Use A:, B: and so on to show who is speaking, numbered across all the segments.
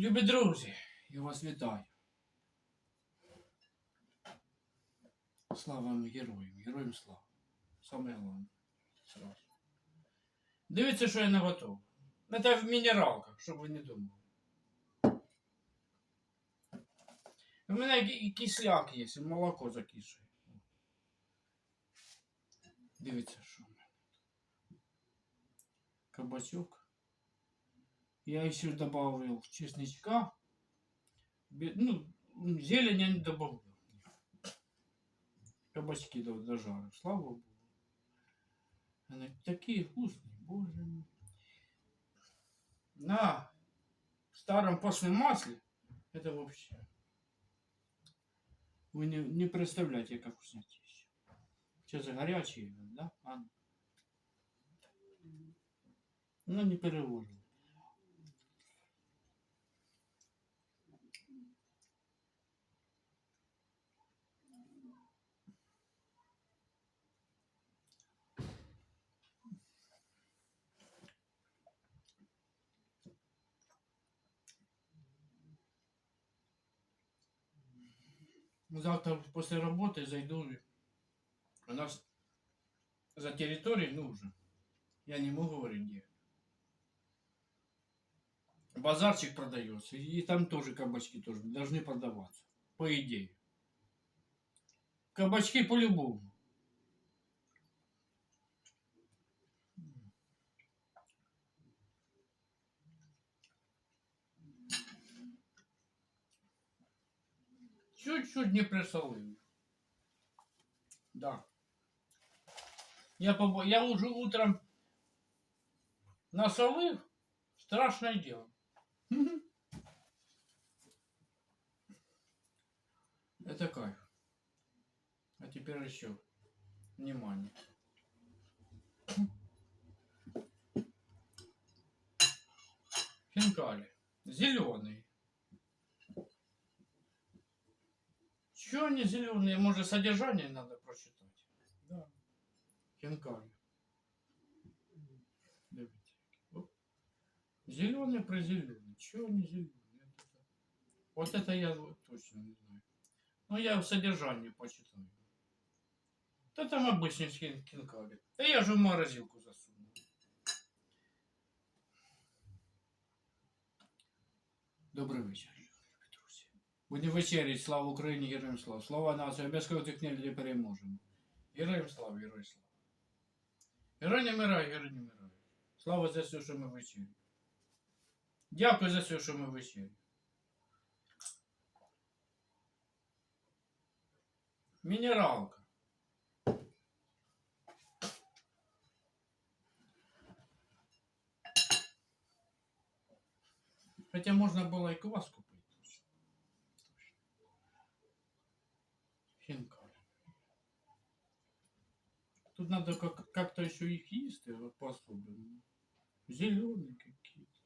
A: Любі друзі, я вас вітаю. Слава вам героям, героям слава. Саме головне. Сразу. Дивіться, що я наготовив. Це в мінералках, щоб ви не думали. У мене і кисляк є, і молоко закисує. Дивіться, що в мене. Кабачок. Я еще добавил чесночка. Ну, зелень я не добавил. Кабачки до- дожарю, слава богу. Они такие вкусные, боже мой. На старом постном масле это вообще. Вы не, не представляете, как вкуснотища. Сейчас горячие, да? Ну. Не переложим. Завтра после работы зайду. У нас за территорией, ну уже. Я не могу говорить где. Базарчик продается. И там тоже кабачки тоже должны продаваться. По идее. Кабачки по-любому. Чуть-чуть не присолил. Да. Я, побо... я уже утром насолил. Страшное дело. Это кайф. А теперь еще. Внимание. Хинкали. Зеленый. Чего они зеленые? Может, содержание надо прочитать? Да. Хинкали. Зеленый про зеленый. Чего они зеленые? Вот это я вот точно не знаю. Но я в содержании почитаю. Да там обычный хин- хинкали. Да я же в морозилку засунул. Добрий вечір, любі друзі. Будемо вечерять, слава Україні, героям слава. Слава нації, обов'язково тих не переможемо. Героям слава, героям слава. Герой не мирай, герой не мирай. Слава за все, що ми вечері. Дякую за все, що ми вечері. Мінералка. Хотя можно было и квас Надо как- как-то еще их есть э, по-особенному. Зеленые какие-то.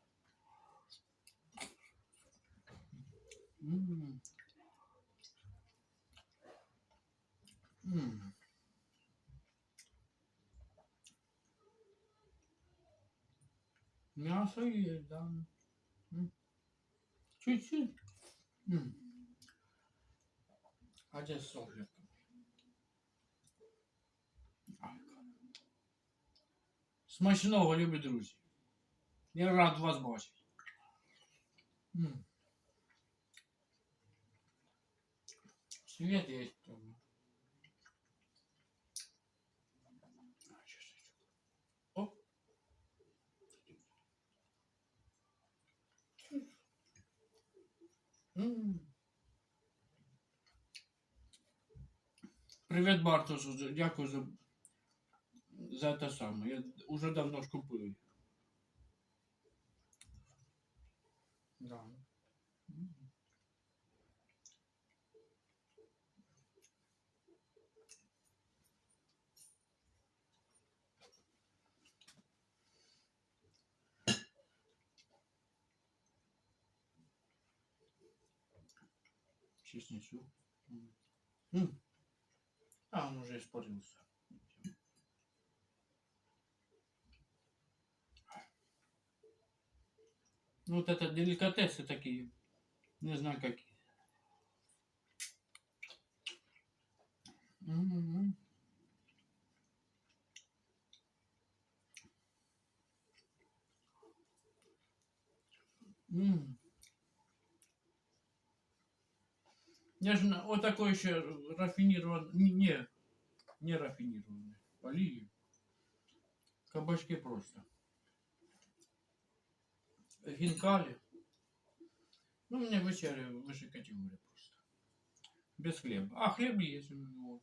A: Мясо есть, да. Чуть-чуть. А где соль? Ай, как. Смачного, любі друзі. Я рад вас бачити. Свет есть там. Оп. Привет, Бартос. Дякую за, за те саме. Я уже давно ж купив. їх. Да. М. А, он уже испарился. Вот это деликатесы такие. Не знаю какие. М. М. Я же вот такой еще рафинированный, не, не рафинированный, олии. Кабачки просто. Хинкали. Ну, меня вечеря высшей категории просто. Без хлеба. А, хлеб есть у меня. Вот.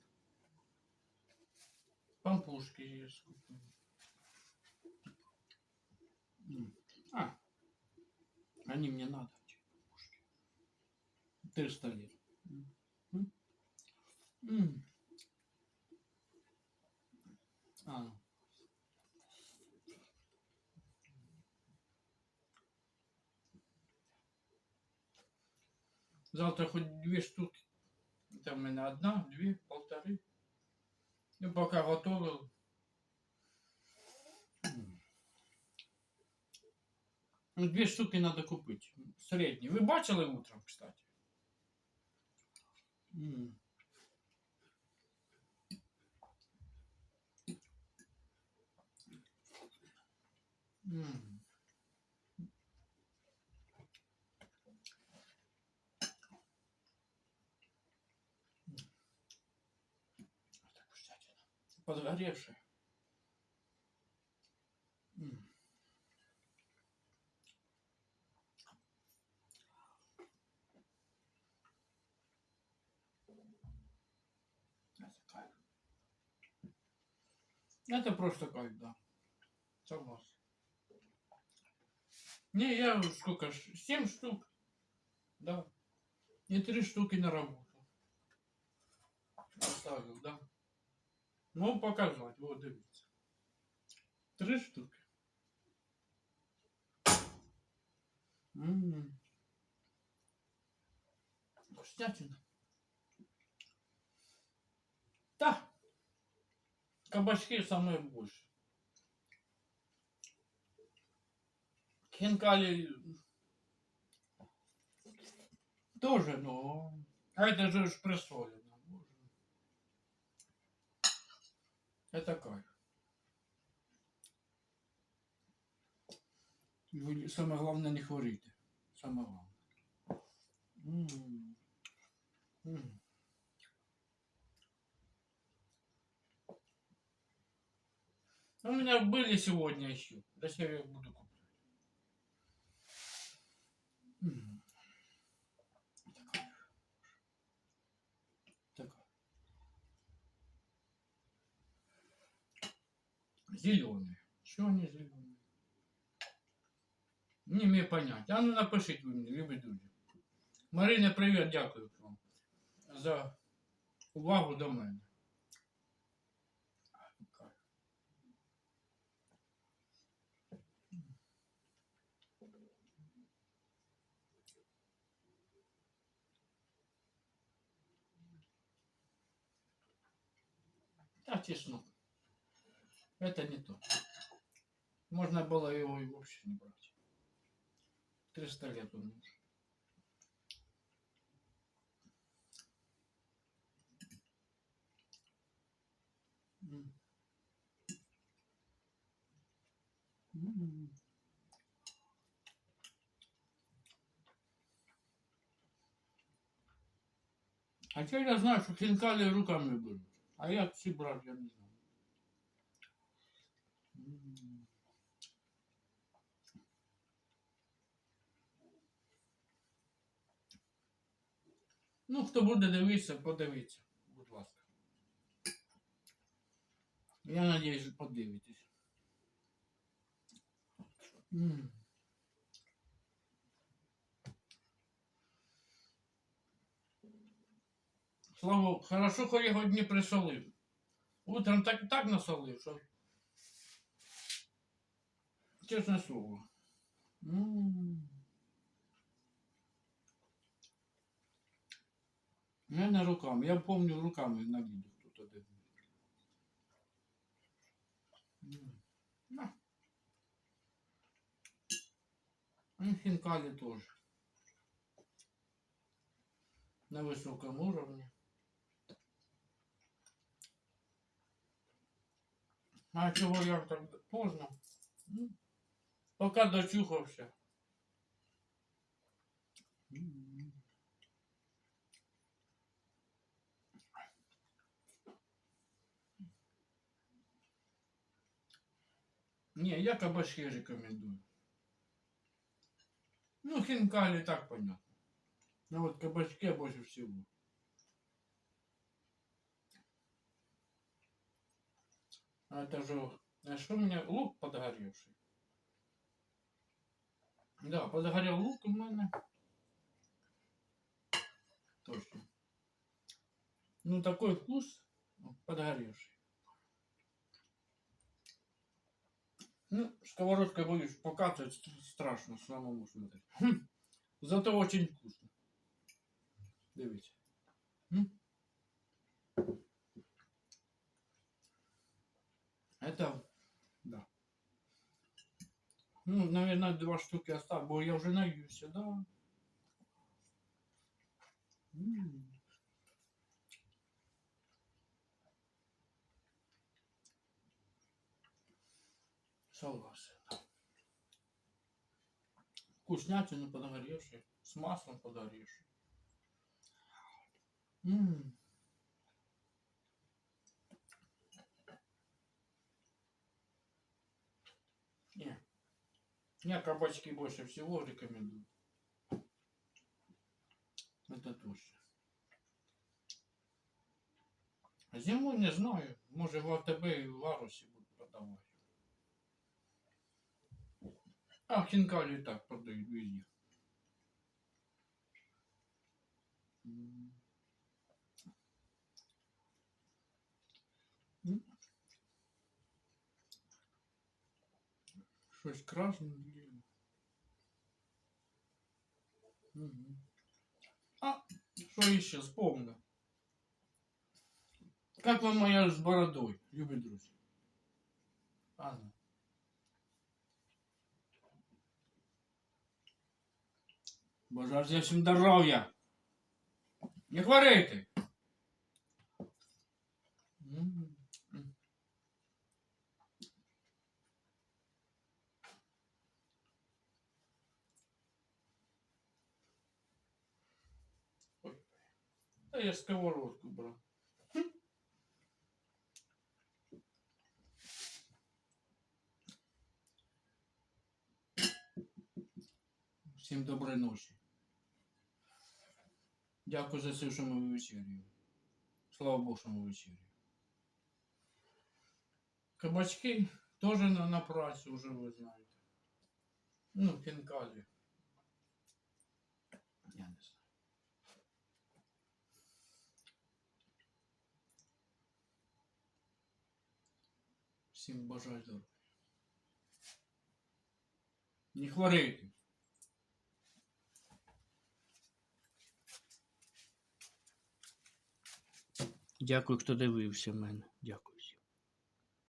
A: Пампушки есть. А, они мне надо. эти пампушки. 300 лет. А. Завтра хоть две штуки. Там у меня одна, две, полторы. Ну, пока готовил. Ну, Две штуки надо купить. Средні. Ви бачили утром, кстати? М. Подгоревшая. М. Это кайф. Это просто кайф, да. Согласен. Не, я сколько, семь штук. Да. И три штуки на работу. Оставил, да. Ну, показать, вот, дивіться. Три штуки. М. Вкуснятина. Да. Кабачки самые больше. Хинкали тоже, но... А это же присолено. Это кайф. І ви- Саме головне не хворіти. Саме головне. М. М. У меня были сегодня еще. Зачем я буду Зеленые. Что они зеленые? Не имею понятия. А ну напишіть ви мені, любі друзі. Марина, привіт, дякую вам за увагу до мене. Да, чеснок. Это не то. Можно было его и вообще не брать. 300 лет он уже. М. М. Хотя я знаю, что хинкали руками берут. А я все брать, я не знаю. Ну, хто буде дивитися, подивіться, будь ласка. Я надіюсь, подивитесь. М. Слава, хорошо, хоч його не присолив. Утром так так насолив, що. Чесне слово. М. Я не руками. Я помню руками на відео тут. На. Ну, хинкали тоже. На высоком уровне. А чего я так поздно? Ну, Пока дочухався. Не, я кабачки рекомендую. Ну, хинкали так понятно. Ну вот кабачки больше всего. А это же... А что у меня? Лук подгоревший. Да, подгорел лук у мене. Точно. Ну, такой вкус подгоревший. Ну, сковородкой будешь покатывать, ст- страшно самому смотреть. Хм. Зато очень вкусно. Дивіться. Это, да. Ну, наверное, два штуки оставь, бо я уже наюся, да. М. Согласен. Вкуснятину подогревший, с маслом подогревший. М. Не. Я кабачки больше всего рекомендую. Это точно. Зимой не знаю. Может в АТБ и в Ларусі будуть продавати. А хінкалі і так продають везде. М. М. Щось красне. блін. Мгм. А, що ще вспомнив? Как вам моя с бородой, любые друзья? А, Бажаю всім всім здоров'я. Не хворейте. М, м. Ой. Та я сковородку брав. Всім доброї ночі. Дякую за ми вечерю. Слава Богу, що ми вечерю. Кабачки теж на, на праці вже ви знаєте. Ну, хінкалі. Я не знаю. Всім бажаю здоров'я. Не хворейте. Дякую, хто дивився мене. Дякую.